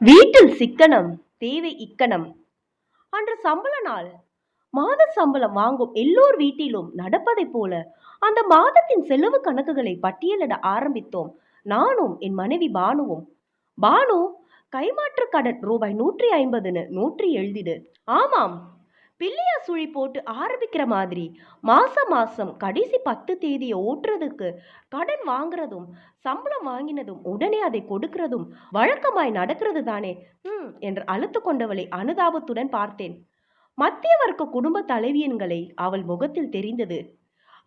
வீட்டில் சிக்கனம் தேவை இக்கணம். அன்று சம்பள நாள். மாத சம்பளம் வாங்கும் எல்லோர் வீட்டிலும் நடப்பதைப் போல அந்த மாதத்தின் செலவு கணக்குகளை பட்டியலிட ஆரம்பித்தோம். நானும் என் மனைவி பானுவும். பானு கைமாற்று கடன் ரூபாய் நூற்றி ஐம்பதுன்னு நூற்றி எழுதிடு. ஆமாம் பிள்ளையா சுழி போட்டு ஆரம்பிக்கிற மாதிரி மாசம் மாசம் கடைசி பத்து தேதியை ஓட்டுறதுக்கு கடன் வாங்குறதும் சம்பளம் வாங்கினதும் உடனே அதை கொடுக்கிறதும் வழக்கமாய் நடக்கிறது தானே? ம் என்று அழுத்து கொண்டவளை அனுதாபத்துடன் பார்த்தேன். மத்திய வர்க்க குடும்ப தலைவியன்களை அவள் முகத்தில் தெரிந்தது.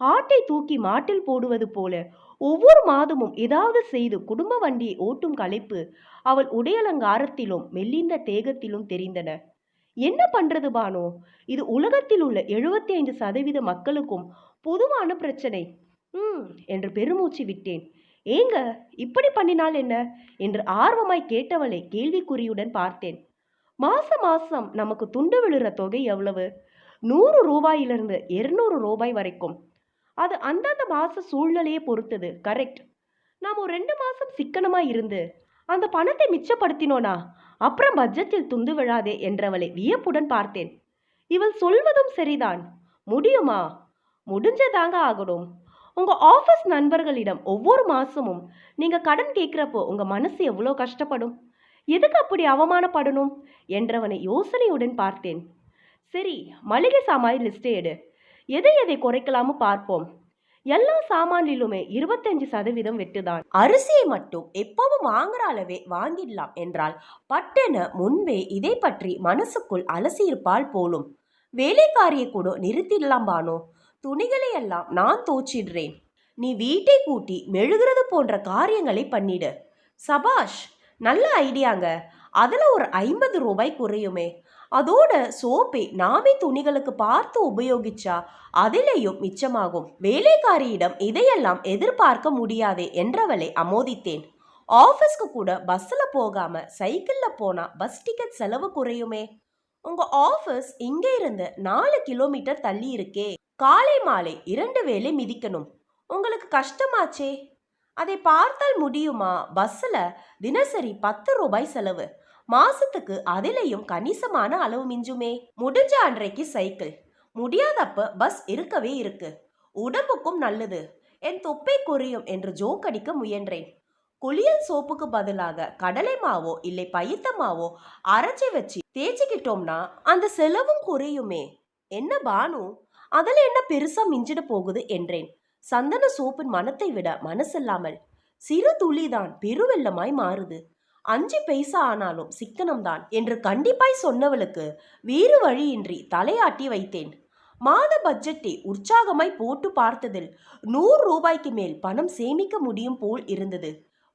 ஆட்டை தூக்கி மாட்டில் போடுவது போல ஒவ்வொரு மாதமும் ஏதாவது செய்து குடும்ப வண்டியை ஓட்டும் களைப்பு அவள் உடையலங்காரத்திலும் மெல்லிந்த தேகத்திலும் தெரிந்தன. என்ன பண்றது பானு? இது உலகத்தில் உள்ள எழுபத்தி ஐந்து சதவீத மக்களுக்கும் பொதுவான பிரச்சனை. ம் என்று பெருமூச்சு விட்டேன். ஏங்க இப்படி பண்ணினால் என்ன? என்று ஆர்வமாய் கேட்டவளை கேள்விக்குறியுடன் பார்த்தேன். மாசம் மாசம் நமக்கு துண்டு விழுற தொகை எவ்வளவு? நூறு ரூபாயிலிருந்து இருநூறு ரூபாய் வரைக்கும். அது அந்தந்த மாச சூழ்நிலையை பொறுத்தது கரெக்ட் நாம் ஒரு ரெண்டு மாசம் சிக்கனமா இருந்து அந்த பணத்தை மிச்சப்படுத்தினோனா? அப்புறம் பட்ஜெட்டில் துண்டு விழாதே என்றவளை வியப்புடன் பார்த்தேன். இவள் சொல்வதும் சரிதான். முடியுமா? முடிஞ்சதாங்க ஆகணும். உங்க ஆஃபீஸ் நண்பர்களிடம் ஒவ்வொரு மாசமும் நீங்க கடன் கேட்கிறப்போ உங்க மனசு எவ்வளோ கஷ்டப்படும்? எதுக்கு அப்படி அவமானப்படணும்? என்றவனை யோசனையுடன் பார்த்தேன். சரி மளிகை சாமாய் லிஸ்டே எடு. எதை எதை குறைக்கலாமோ பார்ப்போம். எல்லா சாமானிலுமே இருபத்தஞ்சு சதவீதம் வெட்டுதான். அரிசியை மட்டும் எப்பவும் வாங்குற அளவே வாங்கிடலாம் என்றால் பட்டென முன்பே இதை பற்றி மனசுக்குள் அலசியிருப்பால் போலும். வேலைக்காரியை கூட நிறுத்திடலாம் பானோ. துணிகளை எல்லாம் நான் தோச்சிடுறேன் நீ வீட்டை கூட்டி மெழுகிறது போன்ற காரியங்களை பண்ணிடு. சபாஷ் நல்ல ஐடியாங்க. அதில் ஒரு ஐம்பது ரூபாய் குறையுமே. அதோட சோப்பை நாமே துணிகளுக்கு பார்த்து உபயோகிச்சா அதிலேயும் மிச்சமாகும். வேலைக்காரியிடம் இதையெல்லாம் எதிர்பார்க்க முடியாதே என்றவளை அமோதித்தேன். ஆஃபீஸ்க்கு கூட பஸ்ஸில் போகாம சைக்கிளில் போனால் பஸ் டிக்கெட் செலவு குறையுமே? உங்கள் ஆஃபீஸ் இங்கே இருந்து நாலு கிலோமீட்டர் தள்ளி இருக்கே. காலை மாலை இரண்டு வேளை மிதிக்கணும். உங்களுக்கு கஷ்டமாச்சே? அதை பார்த்தால் முடியுமா? பஸ்ஸில் தினசரி பத்து ரூபாய் செலவு. மாசத்துக்கு அதிலையும் கணிசமான அளவு மிஞ்சுமே. முடிஞ்ச அன்றைக்கு சைக்கிள். முடியாதப்ப பஸ் இருக்கவே இருக்கு. உடம்புக்கும் நல்லது. என் தொப்பை குறையும் என்று ஜோக் அடிக்க முயன்றேன். குளியல் சோப்புக்கு பதிலாக கடலை மாவோ இல்லை பயித்த மாவோ அரைச்சி வச்சு தேய்ச்சிக்கிட்டோம்னா அந்த செலவும் குறையுமே. என்ன பானு? அதில் என்ன பெருசா மிஞ்சிட போகுது என்றேன். சந்தன சோப்பின் மனத்தை விட மனசில்லாமல். சிறு துளிதான் பெருவெள்ளமாய் மாறுது. அஞ்சு பைசா ஆனாலும் சிக்கனம்தான் என்று கண்டிப்பாய் சொன்னவளுக்கு வேறு வழியின்றி தலையாட்டி வைத்தேன். மாத பட்ஜெட்டை உற்சாகமாய் போட்டு பார்த்ததில் நூறு ரூபாய்க்கு மேல் பணம் சேமிக்க முடியும் போல் இருந்தது.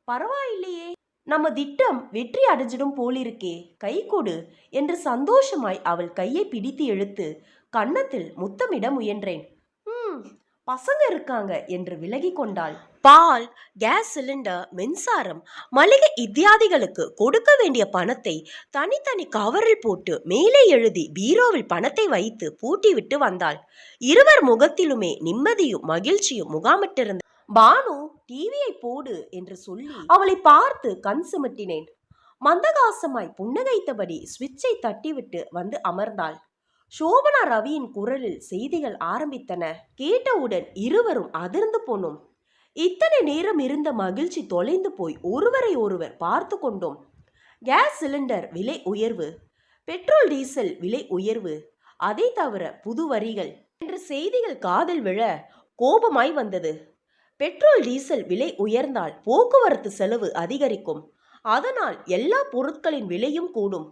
பரவாயில்லையே நம்ம திட்டம் வெற்றி அடைஞ்சிடும் போலிருக்கே கை கொடு என்று சந்தோஷமாய் அவள் கையை பிடித்து இழுத்து கன்னத்தில் முத்தமிட முயன்றேன். ம் பசங்க இருக்காங்க என்று விலகி கொண்டாள். பால் கேஸ் சிலிண்டர் மின்சாரம் மளிகை இத்தியாதிகளுக்கு கொடுக்க வேண்டிய பணத்தை தனித்தனி கவரில் போட்டு மேலே எழுதி பீரோவில் பணத்தை வைத்து பூட்டிவிட்டு வந்தாள். இருவர் முகத்திலுமே நிம்மதியும் மகிழ்ச்சியும் முகாமிட்டிருந்த பானு டிவியை போடு என்று சொல்லி அவளை பார்த்து கண் சுமட்டினேன். மந்தகாசமாய் புன்னகைத்தபடி சுவிட்சை தட்டிவிட்டு வந்து அமர்ந்தாள். சோபனா ரவியின் குரலில் செய்திகள் ஆரம்பித்தன. கேட்டவுடன் இருவரும் அதிர்ந்து போனோம். இத்தனை நேரம் இருந்த மகிழ்ச்சி தொலைந்து போய் ஒருவரை ஒருவர் பார்த்து கொண்டோம். கேஸ் சிலிண்டர் விலை உயர்வு பெட்ரோல் டீசல் விலை உயர்வு அதை தவிர புது வரிகள் என்ற செய்திகள் காதில் விழ கோபமாய் வந்தது. பெட்ரோல் டீசல் விலை உயர்ந்தால் போக்குவரத்து செலவு அதிகரிக்கும். அதனால் எல்லா பொருட்களின் விலையும் கூடும்.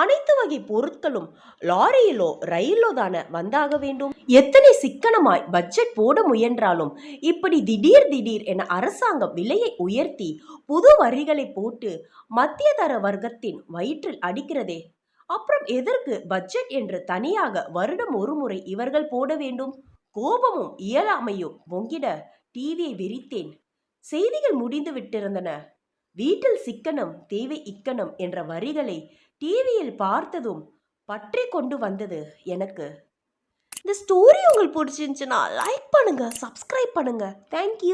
அனைத்து வகை பொருட்களும் லாரியிலோ ரயிலோ தானே வந்தாக வேண்டும்? எத்தனை சிக்கனமாய் பட்ஜெட் போட முயன்றாலும் இப்படி திடீர் திடீர் என அரசாங்கம் விலையை உயர்த்தி புது வரிகளை போட்டு மத்திய தர வர்க்கத்தின் வயிற்றில் அடிக்கிறதே. அப்புறம் எதற்கு பட்ஜெட் என்று தனியாக வருடம் ஒரு முறை இவர்கள் போட வேண்டும்? கோபமும் இயலாமையும் பொங்கிட டிவியை விரித்தேன். செய்திகள் முடிந்து விட்டிருந்தன. வீட்டில் சிக்கனம் தேவை இக்கணம் என்ற வரிகளை டிவியில் பார்த்ததும் பற்றி கொண்டு வந்தது எனக்கு. இந்த ஸ்டோரி உங்களுக்கு பிடிச்சிருந்துச்சுன்னா லைக் பண்ணுங்க சப்ஸ்கிரைப் பண்ணுங்க. தேங்க்யூ